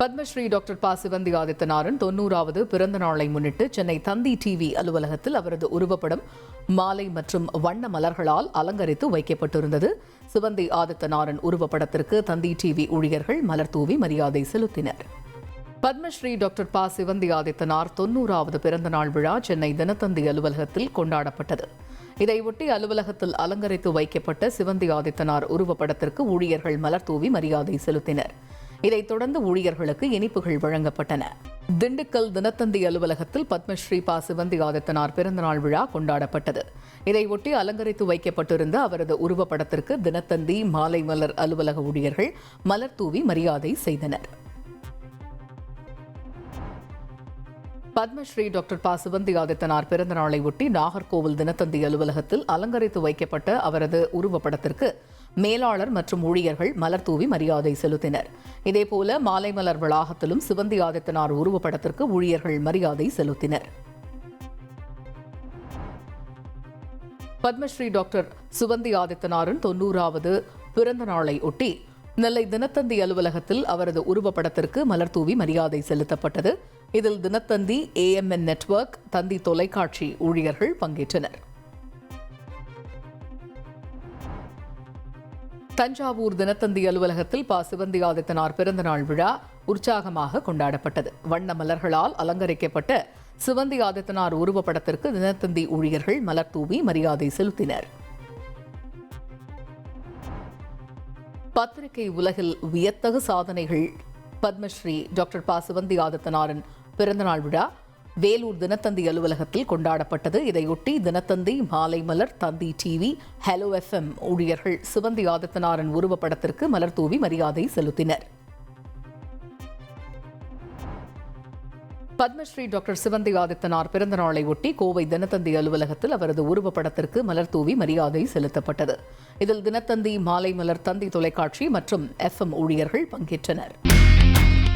Padmashri doctor ப சிவந்தி ஆதித்தனாரின் தொன்னூறாவது பிறந்த நாளை முன்னிட்டு சென்னை தந்தி டிவி அலுவலகத்தில் அவரது உருவப்படம் மாலை மற்றும் வண்ண மலர்களால் அலங்கரித்து வைக்கப்பட்டிருந்தது. சிவந்தி ஆதித்தனாரின் உருவப்படத்திற்கு தந்தி டிவி ஊழியர்கள் மலர் தூவி மரியாதை செலுத்தினர். பத்மஸ்ரீ டாக்டர் ப சிவந்தி ஆதித்தனார் தொன்னூறாவது பிறந்த நாள் விழா சென்னை தினத்தந்தி அலுவலகத்தில் கொண்டாடப்பட்டது. இதையொட்டி அலுவலகத்தில் அலங்கரித்து வைக்கப்பட்ட சிவந்தி ஆதித்தனார் உருவப்படத்திற்கு ஊழியர்கள் மலர் தூவி மரியாதை செலுத்தினர். இதைத் தொடர்ந்து ஊழியர்களுக்கு இனிப்புகள் வழங்கப்பட்டன. திண்டுக்கல் தினத்தந்தி அலுவலகத்தில் பத்மஸ்ரீ பா சிவந்தி ஆதித்தனார் பிறந்தநாள் விழா கொண்டாடப்பட்டது. இதையொட்டி அலங்கரித்து வைக்கப்பட்டிருந்த அவரது உருவப்படத்திற்கு தினத்தந்தி மாலை மலர் அலுவலக ஊழியர்கள் மலர் தூவி மரியாதை செய்தனர். பத்மஸ்ரீ டாக்டர் ப சிவந்தி ஆதித்தனார் பிறந்த நாளை ஒட்டி நாகர்கோவில் தினத்தந்தி அலுவலகத்தில் அலங்கரித்து வைக்கப்பட்ட அவரது உருவப்படத்திற்கு மேலாளர் மற்றும் ஊழியர்கள் மலர் தூவி மரியாதை செலுத்தினர். இதேபோல மாலை மலர் வளாகத்திலும் சிவந்தி ஆதித்தனார் உருவப்படத்திற்கு ஊழியர்கள் மரியாதை செலுத்தினர். பத்மஸ்ரீ டாக்டர் சுவந்தி ஆதித்தனாரின் தொன்னூறாவது பிறந்த நாளை ஒட்டி நெல்லை தினத்தந்தி அலுவலகத்தில் அவரது உருவப்படத்திற்கு மலர் தூவி மரியாதை செலுத்தப்பட்டது. இதில் தினத்தந்தி ஏஎம்என் நெட்வொர்க் தந்தி தொலைக்காட்சி ஊழியர்கள் பங்கேற்றனர். தஞ்சாவூர் தினத்தந்தி அலுவலகத்தில் பா. சிவந்தி ஆதித்தனார் பிறந்தநாள் விழா உற்சாகமாக கொண்டாடப்பட்டது. வண்ண மலர்களால் அலங்கரிக்கப்பட்ட சிவந்தி ஆதித்தனார் உருவப்படத்திற்கு தினத்தந்தி ஊழியர்கள் மலர் தூவி மரியாதை செலுத்தினர். பத்திரிகை உலகில் வியத்தகு சாதனைகள். பத்மஸ்ரீ டாக்டர் ப. சிவந்தி ஆதித்தனாரின் பிறந்தநாள் விழா வேலூர் தினத்தந்தி அலுவலகத்தில் கொண்டாடப்பட்டது. இதையொட்டி Dina Thanthi Maalai Malar Thanthi TV hello FM ஊழியர்கள் சிவந்தி ஆதித்தனாரின் உருவப்படத்திற்கு மலர் தூவி மரியாதை செலுத்தினர். பத்மஸ்ரீ டாக்டர் சிவந்தி ஆதித்தனார் பிறந்த நாளை ஒட்டி கோவை தினத்தந்தி அலுவலகத்தில் அவரது உருவப்படத்திற்கு மலர் தூவி மரியாதை செலுத்தப்பட்டது. இதில் தினத்தந்தி மாலை மலர் தந்தி தொலைக்காட்சி மற்றும் எஃப்எம் ஊழியர்கள் பங்கேற்றனர்.